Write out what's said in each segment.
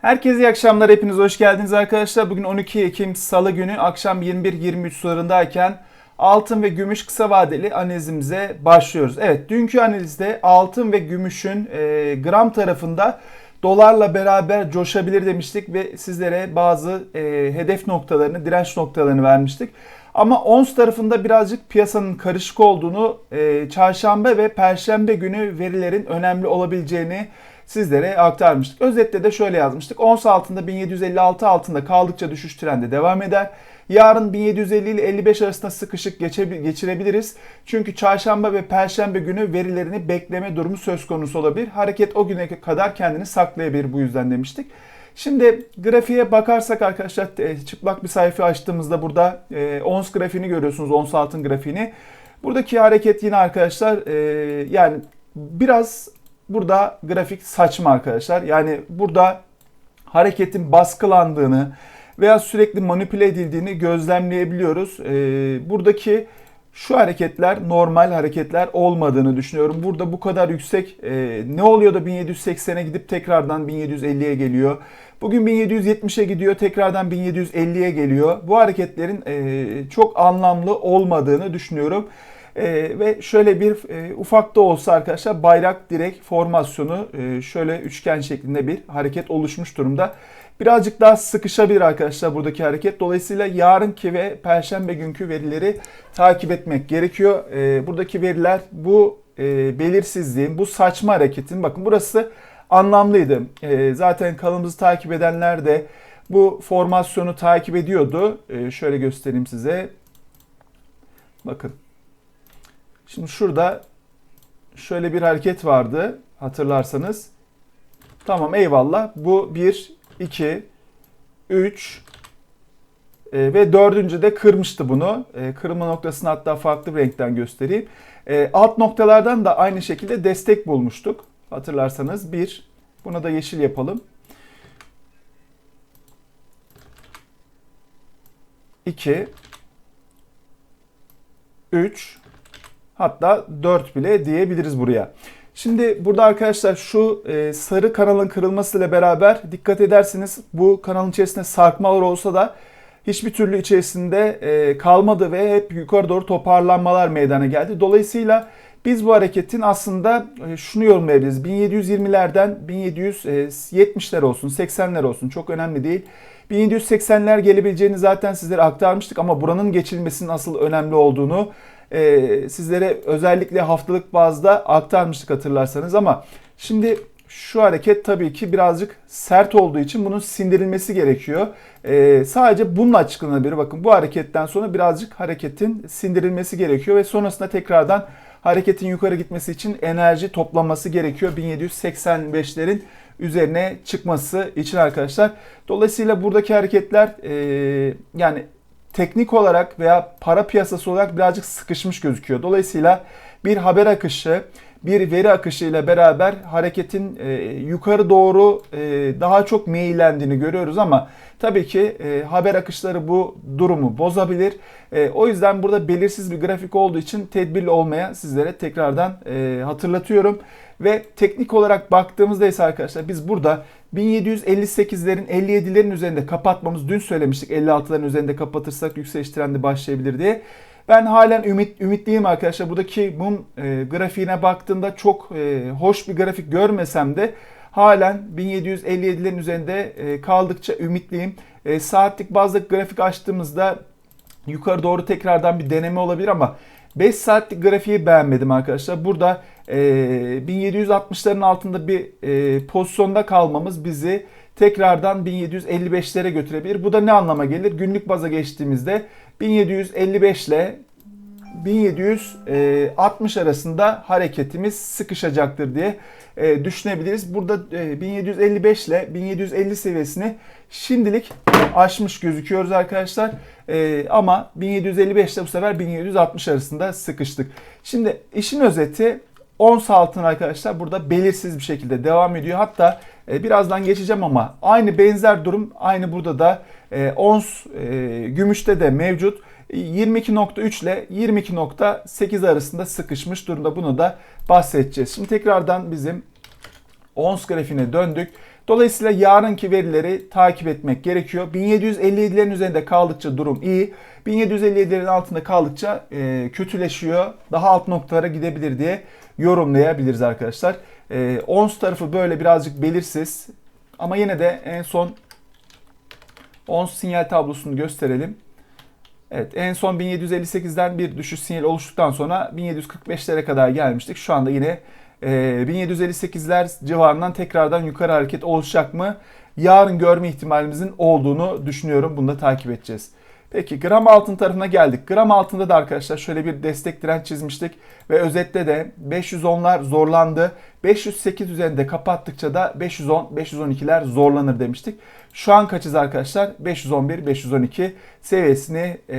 Herkese iyi akşamlar. Hepiniz hoş geldiniz arkadaşlar. Bugün 12 Ekim Salı günü akşam 21-23 sularındayken altın ve gümüş kısa vadeli analizimize başlıyoruz. Evet dünkü analizde altın ve gümüşün e, gram tarafında dolarla beraber coşabilir demiştik ve sizlere bazı e, hedef noktalarını, direnç noktalarını vermiştik. Ama ons tarafında birazcık piyasanın karışık olduğunu, e, çarşamba ve perşembe günü verilerin önemli olabileceğini sizlere aktarmıştık. Özetle de şöyle yazmıştık. Ons altında 1756 altında kaldıkça düşüş trendi devam eder. Yarın 1750 ile 55 arasında sıkışık geçirebiliriz. Çünkü çarşamba ve perşembe günü verilerini bekleme durumu söz konusu olabilir. Hareket o güne kadar kendini saklayabilir bu yüzden demiştik. Şimdi grafiğe bakarsak arkadaşlar e, çıplak bir sayfa açtığımızda burada e, ons grafiğini görüyorsunuz. Ons altın grafiğini. Buradaki hareket yine arkadaşlar e, yani biraz burada grafik saçma arkadaşlar. Yani burada hareketin baskılandığını veya sürekli manipüle edildiğini gözlemleyebiliyoruz. Ee, buradaki şu hareketler normal hareketler olmadığını düşünüyorum. Burada bu kadar yüksek e, ne oluyor da 1780'e gidip tekrardan 1750'ye geliyor. Bugün 1770'e gidiyor tekrardan 1750'ye geliyor. Bu hareketlerin e, çok anlamlı olmadığını düşünüyorum. Ee, ve şöyle bir e, ufak da olsa arkadaşlar bayrak direk formasyonu e, şöyle üçgen şeklinde bir hareket oluşmuş durumda. Birazcık daha sıkışabilir arkadaşlar buradaki hareket. Dolayısıyla yarınki ve perşembe günkü verileri takip etmek gerekiyor. E, buradaki veriler bu e, belirsizliğin, bu saçma hareketin bakın burası anlamlıydı. E, zaten kanalımızı takip edenler de bu formasyonu takip ediyordu. E, şöyle göstereyim size. Bakın. Şimdi şurada şöyle bir hareket vardı hatırlarsanız. Tamam eyvallah. Bu 1, 2, 3 e, ve dördüncü de kırmıştı bunu. E, kırma noktasını hatta farklı bir renkten göstereyim. E, alt noktalardan da aynı şekilde destek bulmuştuk. Hatırlarsanız 1, buna da yeşil yapalım. 2, 3, Hatta 4 bile diyebiliriz buraya. Şimdi burada arkadaşlar şu e, sarı kanalın kırılmasıyla beraber dikkat ederseniz bu kanalın içerisinde sarkmalar olsa da hiçbir türlü içerisinde e, kalmadı ve hep yukarı doğru toparlanmalar meydana geldi. Dolayısıyla biz bu hareketin aslında e, şunu yorumlayabiliriz. 1720'lerden 1770'ler olsun, 80'ler olsun çok önemli değil. 1780'ler gelebileceğini zaten sizlere aktarmıştık ama buranın geçilmesinin asıl önemli olduğunu e, sizlere özellikle haftalık bazda aktarmıştık hatırlarsanız ama şimdi şu hareket tabii ki birazcık sert olduğu için bunun sindirilmesi gerekiyor. Ee, sadece bununla açıklanabilir. Bakın bu hareketten sonra birazcık hareketin sindirilmesi gerekiyor ve sonrasında tekrardan hareketin yukarı gitmesi için enerji toplaması gerekiyor. 1785'lerin üzerine çıkması için arkadaşlar. Dolayısıyla buradaki hareketler e, yani teknik olarak veya para piyasası olarak birazcık sıkışmış gözüküyor. Dolayısıyla bir haber akışı, bir veri akışı ile beraber hareketin e, yukarı doğru e, daha çok meyillendiğini görüyoruz ama tabii ki e, haber akışları bu durumu bozabilir. E, o yüzden burada belirsiz bir grafik olduğu için tedbirli olmaya sizlere tekrardan e, hatırlatıyorum. Ve teknik olarak baktığımızda ise arkadaşlar biz burada 1758'lerin 57'lerin üzerinde kapatmamız dün söylemiştik 56'ların üzerinde kapatırsak yükseliş trendi başlayabilir diye. Ben halen ümit, ümitliyim arkadaşlar. Buradaki mum e, grafiğine baktığımda çok e, hoş bir grafik görmesem de halen 1757'lerin üzerinde e, kaldıkça ümitliyim. E, saatlik bazı grafik açtığımızda yukarı doğru tekrardan bir deneme olabilir ama 5 saatlik grafiği beğenmedim arkadaşlar. Burada e, 1760'ların altında bir e, pozisyonda kalmamız bizi tekrardan 1755'lere götürebilir. Bu da ne anlama gelir? Günlük baza geçtiğimizde 1755 ile 1760 arasında hareketimiz sıkışacaktır diye e, düşünebiliriz. Burada e, 1755 ile 1750 seviyesini şimdilik aşmış gözüküyoruz arkadaşlar. E, ama 1755 ile bu sefer 1760 arasında sıkıştık. Şimdi işin özeti ons altın arkadaşlar burada belirsiz bir şekilde devam ediyor. Hatta e, birazdan geçeceğim ama aynı benzer durum aynı burada da e, ons e, gümüşte de mevcut. 22.3 ile 22.8 arasında sıkışmış durumda. Bunu da bahsedeceğiz. Şimdi tekrardan bizim ons grafiğine döndük. Dolayısıyla yarınki verileri takip etmek gerekiyor. 1757'lerin üzerinde kaldıkça durum iyi. 1757'lerin altında kaldıkça e, kötüleşiyor. Daha alt noktalara gidebilir diye yorumlayabiliriz arkadaşlar. E, ons tarafı böyle birazcık belirsiz. Ama yine de en son ons sinyal tablosunu gösterelim. Evet en son 1758'den bir düşüş sinyali oluştuktan sonra 1745'lere kadar gelmiştik. Şu anda yine e, 1758'ler civarından tekrardan yukarı hareket oluşacak mı? Yarın görme ihtimalimizin olduğunu düşünüyorum. Bunu da takip edeceğiz. Peki gram altın tarafına geldik. Gram altında da arkadaşlar şöyle bir destek direnç çizmiştik. Ve özette de 510'lar zorlandı. 508 üzerinde kapattıkça da 510, 512'ler zorlanır demiştik. Şu an kaçız arkadaşlar? 511, 512 seviyesine e,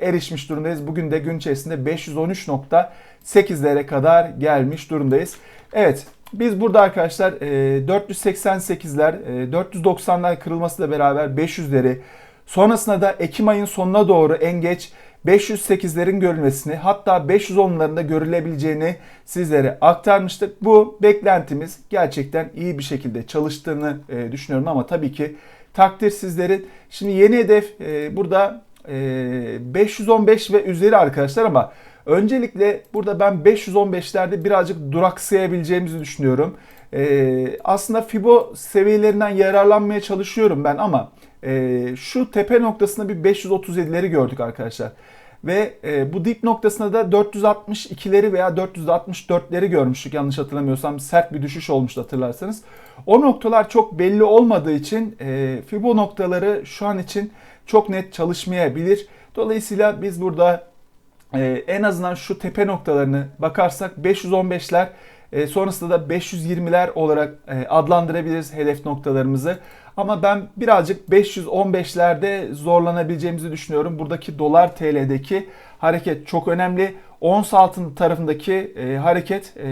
erişmiş durumdayız. Bugün de gün içerisinde 513.8'lere kadar gelmiş durumdayız. Evet biz burada arkadaşlar e, 488'ler, e, 490'lar kırılmasıyla beraber 500'leri sonrasında da Ekim ayın sonuna doğru en geç 508'lerin görülmesini hatta 510'ların da görülebileceğini sizlere aktarmıştık. Bu beklentimiz gerçekten iyi bir şekilde çalıştığını e, düşünüyorum ama tabii ki takdir sizlerin. Şimdi yeni hedef e, burada e, 515 ve üzeri arkadaşlar ama öncelikle burada ben 515'lerde birazcık duraksayabileceğimizi düşünüyorum. E, aslında Fibo seviyelerinden yararlanmaya çalışıyorum ben ama e, şu tepe noktasında bir 537'leri gördük arkadaşlar. Ve e, bu dip noktasında da 462'leri veya 464'leri görmüştük yanlış hatırlamıyorsam. Sert bir düşüş olmuştu hatırlarsanız. O noktalar çok belli olmadığı için e, Fibo noktaları şu an için çok net çalışmayabilir. Dolayısıyla biz burada e, en azından şu tepe noktalarını bakarsak 515'ler e, sonrasında da 520'ler olarak e, adlandırabiliriz hedef noktalarımızı. Ama ben birazcık 515'lerde zorlanabileceğimizi düşünüyorum. Buradaki dolar TL'deki hareket çok önemli. Ons altın tarafındaki e, hareket e,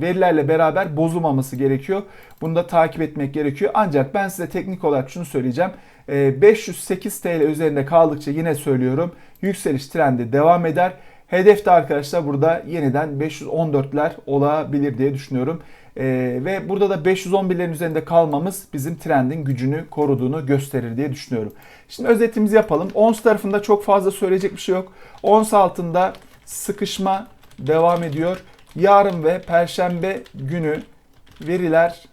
verilerle beraber bozulmaması gerekiyor. Bunu da takip etmek gerekiyor. Ancak ben size teknik olarak şunu söyleyeceğim. E, 508 TL üzerinde kaldıkça yine söylüyorum yükseliş trendi devam eder. Hedef de arkadaşlar burada yeniden 514'ler olabilir diye düşünüyorum. Ee, ve burada da 511'lerin üzerinde kalmamız bizim trendin gücünü koruduğunu gösterir diye düşünüyorum. Şimdi özetimizi yapalım. Ons tarafında çok fazla söyleyecek bir şey yok. Ons altında sıkışma devam ediyor. Yarın ve perşembe günü veriler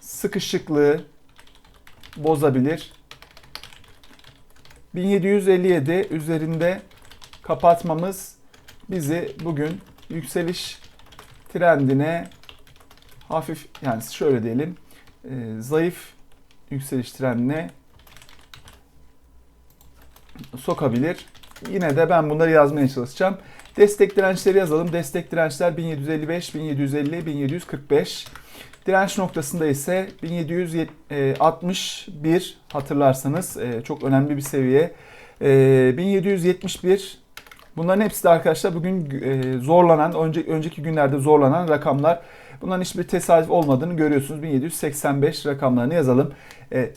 sıkışıklığı bozabilir. 1757 üzerinde kapatmamız bizi bugün yükseliş trendine hafif yani şöyle diyelim e, zayıf yükseliş trendine sokabilir. Yine de ben bunları yazmaya çalışacağım. Destek dirençleri yazalım. Destek dirençler 1755, 1750, 1745. Direnç noktasında ise 1761 hatırlarsanız e, çok önemli bir seviye. 1771 e, bunların hepsi de arkadaşlar bugün e, zorlanan, önce, önceki günlerde zorlanan rakamlar. Bunların hiçbir tesadüf olmadığını görüyorsunuz. 1785 rakamlarını yazalım.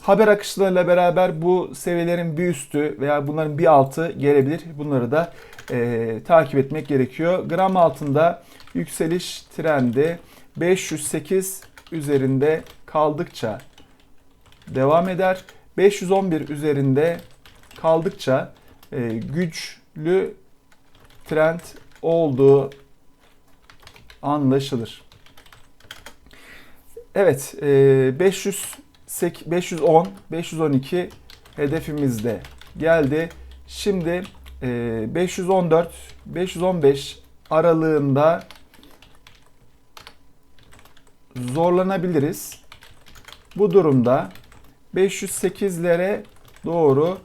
haber akışlarıyla beraber bu seviyelerin bir üstü veya bunların bir altı gelebilir. Bunları da e, takip etmek gerekiyor. Gram altında yükseliş trendi 508 üzerinde kaldıkça devam eder. 511 üzerinde kaldıkça e, güçlü trend olduğu anlaşılır. Evet, e, 500 510 512 hedefimizde geldi. Şimdi e, 514 515 aralığında zorlanabiliriz. Bu durumda 508'lere doğru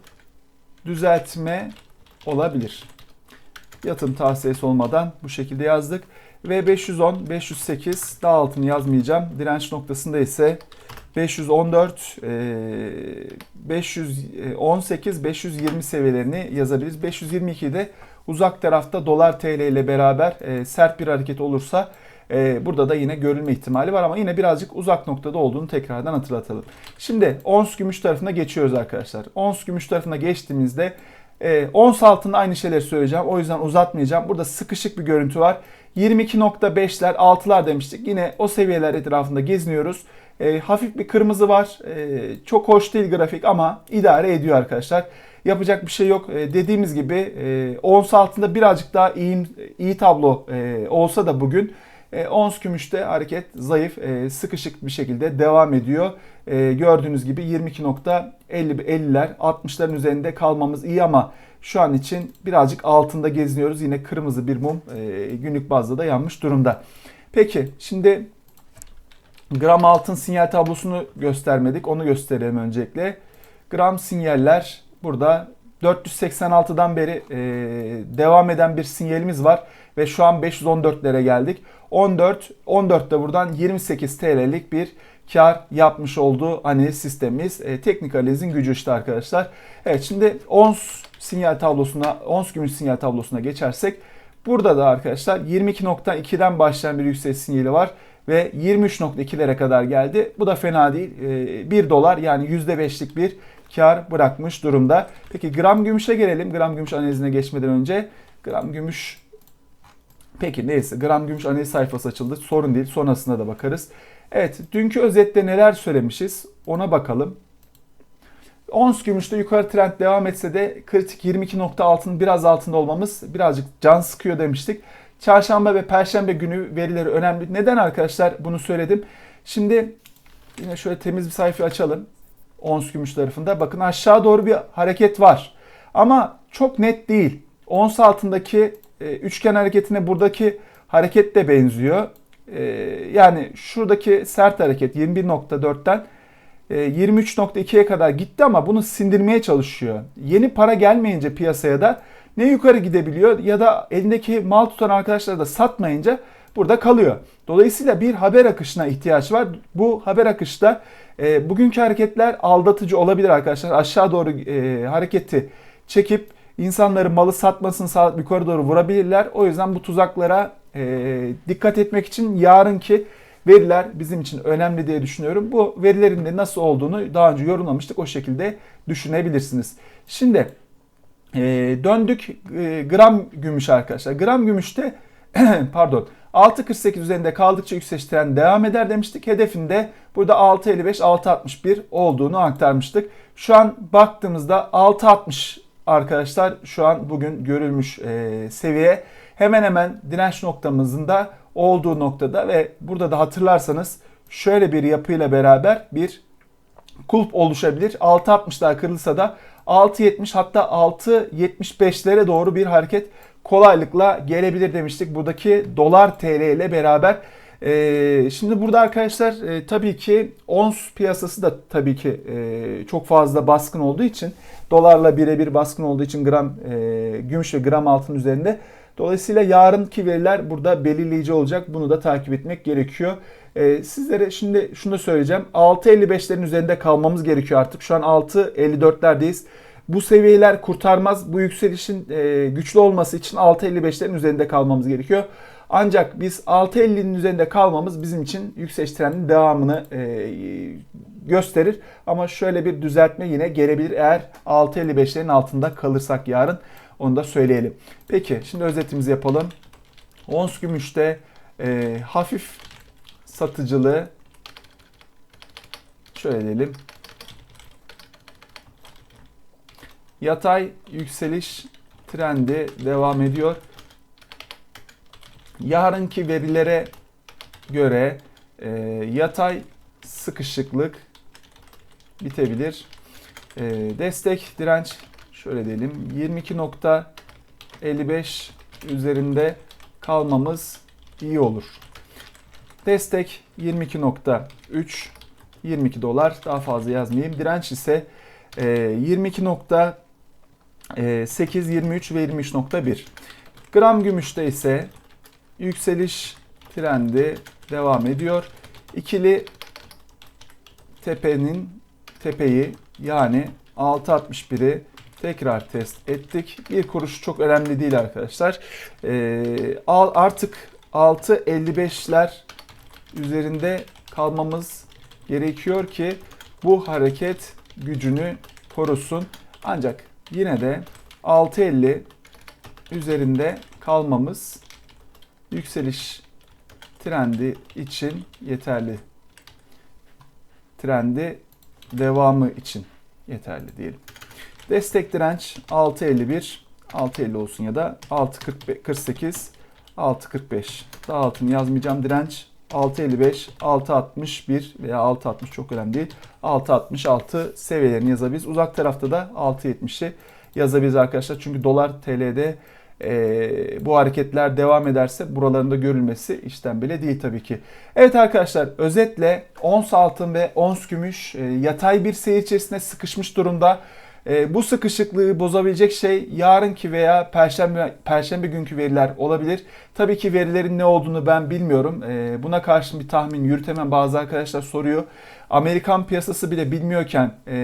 düzeltme olabilir. Yatım tavsiyesi olmadan bu şekilde yazdık. Ve 510, 508 daha altını yazmayacağım. Direnç noktasında ise 514, 518, 520 seviyelerini yazabiliriz. 522'de uzak tarafta dolar TL ile beraber sert bir hareket olursa e, burada da yine görülme ihtimali var ama yine birazcık uzak noktada olduğunu tekrardan hatırlatalım. Şimdi ons gümüş tarafına geçiyoruz arkadaşlar. Ons gümüş tarafına geçtiğimizde E, ons altında aynı şeyleri söyleyeceğim. O yüzden uzatmayacağım. Burada sıkışık bir görüntü var. 22.5'ler 6'lar demiştik. Yine o seviyeler etrafında geziniyoruz. E, hafif bir kırmızı var. E, çok hoş değil grafik ama idare ediyor arkadaşlar. Yapacak bir şey yok. E, dediğimiz gibi e, ons altında birazcık daha iyi, iyi tablo e, olsa da bugün e, ons gümüşte hareket zayıf, e, sıkışık bir şekilde devam ediyor. E, gördüğünüz gibi 22.50'ler 60'ların üzerinde kalmamız iyi ama şu an için birazcık altında geziniyoruz. Yine kırmızı bir mum e, günlük bazda da yanmış durumda. Peki şimdi gram altın sinyal tablosunu göstermedik. Onu gösterelim öncelikle. Gram sinyaller burada 486'dan beri e, devam eden bir sinyalimiz var ve şu an 514'lere geldik. 14 14 de buradan 28 TL'lik bir kar yapmış olduğu analiz sistemimiz. E, teknik analizin gücü işte arkadaşlar. Evet şimdi ons sinyal tablosuna, ons gümüş sinyal tablosuna geçersek burada da arkadaşlar 22.2'den başlayan bir yükseliş sinyali var ve 23.2'lere kadar geldi. Bu da fena değil. E, 1 dolar yani %5'lik bir kar bırakmış durumda. Peki gram gümüşe gelelim. Gram gümüş analizine geçmeden önce gram gümüş Peki neyse gram gümüş analiz sayfası açıldı. Sorun değil. Sonrasında da bakarız. Evet dünkü özette neler söylemişiz ona bakalım. Ons gümüşte yukarı trend devam etse de kritik 22.6'nın biraz altında olmamız birazcık can sıkıyor demiştik. Çarşamba ve perşembe günü verileri önemli. Neden arkadaşlar bunu söyledim? Şimdi yine şöyle temiz bir sayfa açalım. Ons gümüş tarafında. Bakın aşağı doğru bir hareket var. Ama çok net değil. Ons altındaki e, üçgen hareketine buradaki hareket de benziyor. E, yani şuradaki sert hareket 21.4'ten e, 23.2'ye kadar gitti ama bunu sindirmeye çalışıyor. Yeni para gelmeyince piyasaya da ne yukarı gidebiliyor ya da elindeki mal tutan arkadaşlar da satmayınca burada kalıyor. Dolayısıyla bir haber akışına ihtiyaç var. Bu haber akışta e, bugünkü hareketler aldatıcı olabilir arkadaşlar. Aşağı doğru e, hareketi çekip insanların malı satmasını sağlayıp yukarı doğru vurabilirler. O yüzden bu tuzaklara e, dikkat etmek için yarınki veriler bizim için önemli diye düşünüyorum. Bu verilerin de nasıl olduğunu daha önce yorumlamıştık. O şekilde düşünebilirsiniz. Şimdi e, döndük e, gram gümüş arkadaşlar. Gram gümüşte pardon 6.48 üzerinde kaldıkça yükseliş trendi devam eder demiştik. Hedefinde burada 6.55-6.61 olduğunu aktarmıştık. Şu an baktığımızda 6.60 arkadaşlar şu an bugün görülmüş e, seviye. Hemen hemen direnç noktamızın da olduğu noktada ve burada da hatırlarsanız şöyle bir yapıyla beraber bir kulp oluşabilir. 6.60'lar kırılsa da 6.70 hatta 6.75'lere doğru bir hareket kolaylıkla gelebilir demiştik. Buradaki dolar TL ile beraber. Ee, şimdi burada arkadaşlar e, tabii ki ons piyasası da tabii ki e, çok fazla baskın olduğu için dolarla birebir baskın olduğu için gram e, gümüş ve gram altın üzerinde. Dolayısıyla yarınki veriler burada belirleyici olacak. Bunu da takip etmek gerekiyor. Ee, sizlere şimdi şunu da söyleyeceğim. 6.55'lerin üzerinde kalmamız gerekiyor artık. Şu an 6.54'lerdeyiz. Bu seviyeler kurtarmaz. Bu yükselişin e, güçlü olması için 6.55'lerin üzerinde kalmamız gerekiyor. Ancak biz 6.50'nin üzerinde kalmamız bizim için yükseliş trendinin devamını e, gösterir. Ama şöyle bir düzeltme yine gelebilir eğer 6.55'lerin altında kalırsak yarın. Onu da söyleyelim. Peki şimdi özetimizi yapalım. Ons gümüşte e, hafif satıcılığı şöyle diyelim. Yatay yükseliş trendi devam ediyor. Yarınki verilere göre e, yatay sıkışıklık bitebilir. E, destek direnç şöyle diyelim 22.55 üzerinde kalmamız iyi olur. Destek 22.3 22 dolar daha fazla yazmayayım. Direnç ise 22.8 23 ve 23.1. Gram gümüşte ise yükseliş trendi devam ediyor. İkili tepenin tepeyi yani 6.61'i tekrar test ettik. Bir kuruş çok önemli değil arkadaşlar. Ee, artık 6.55'ler üzerinde kalmamız gerekiyor ki bu hareket gücünü korusun. Ancak yine de 6.50 üzerinde kalmamız yükseliş trendi için yeterli. Trendi devamı için yeterli diyelim. Destek direnç 6.51, 6.50 olsun ya da 6.48, 6.45. Daha altını yazmayacağım direnç 6.55, 6.61 veya 6.60 çok önemli değil. 6.66 seviyelerini yazabiliriz. Uzak tarafta da 6.70'i yazabiliriz arkadaşlar. Çünkü dolar TL'de e, bu hareketler devam ederse buralarında görülmesi işten bile değil tabii ki. Evet arkadaşlar özetle ons altın ve ons gümüş e, yatay bir seyir içerisinde sıkışmış durumda. E, bu sıkışıklığı bozabilecek şey yarınki veya perşembe perşembe günkü veriler olabilir. Tabii ki verilerin ne olduğunu ben bilmiyorum. E, buna karşı bir tahmin yürütemem. Bazı arkadaşlar soruyor. Amerikan piyasası bile bilmiyorken e,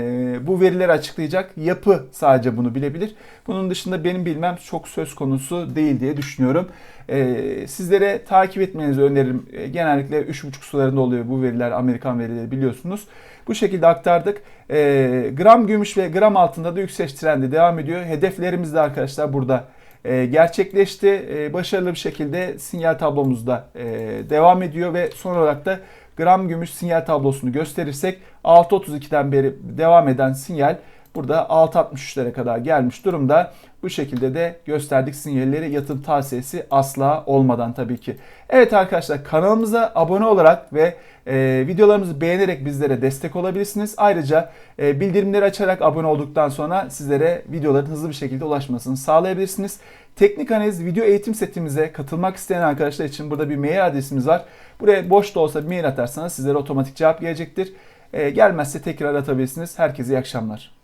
bu verileri açıklayacak yapı sadece bunu bilebilir. Bunun dışında benim bilmem çok söz konusu değil diye düşünüyorum. E, sizlere takip etmenizi öneririm. E, genellikle 3.5 sularında oluyor bu veriler Amerikan verileri biliyorsunuz. Bu şekilde aktardık. E, gram gümüş ve gram altında da yükseliş trendi devam ediyor. Hedeflerimiz de arkadaşlar burada e, gerçekleşti. E, başarılı bir şekilde sinyal tablomuzda e, devam ediyor ve son olarak da gram gümüş sinyal tablosunu gösterirsek 6.32'den beri devam eden sinyal burada 6.63'lere kadar gelmiş durumda. Bu şekilde de gösterdik sinyalleri yatırım tavsiyesi asla olmadan tabii ki. Evet arkadaşlar kanalımıza abone olarak ve e, videolarımızı beğenerek bizlere destek olabilirsiniz. Ayrıca e, bildirimleri açarak abone olduktan sonra sizlere videoların hızlı bir şekilde ulaşmasını sağlayabilirsiniz. Teknik analiz video eğitim setimize katılmak isteyen arkadaşlar için burada bir mail adresimiz var. Buraya boş da olsa bir mail atarsanız sizlere otomatik cevap gelecektir. E, gelmezse tekrar atabilirsiniz. Herkese iyi akşamlar.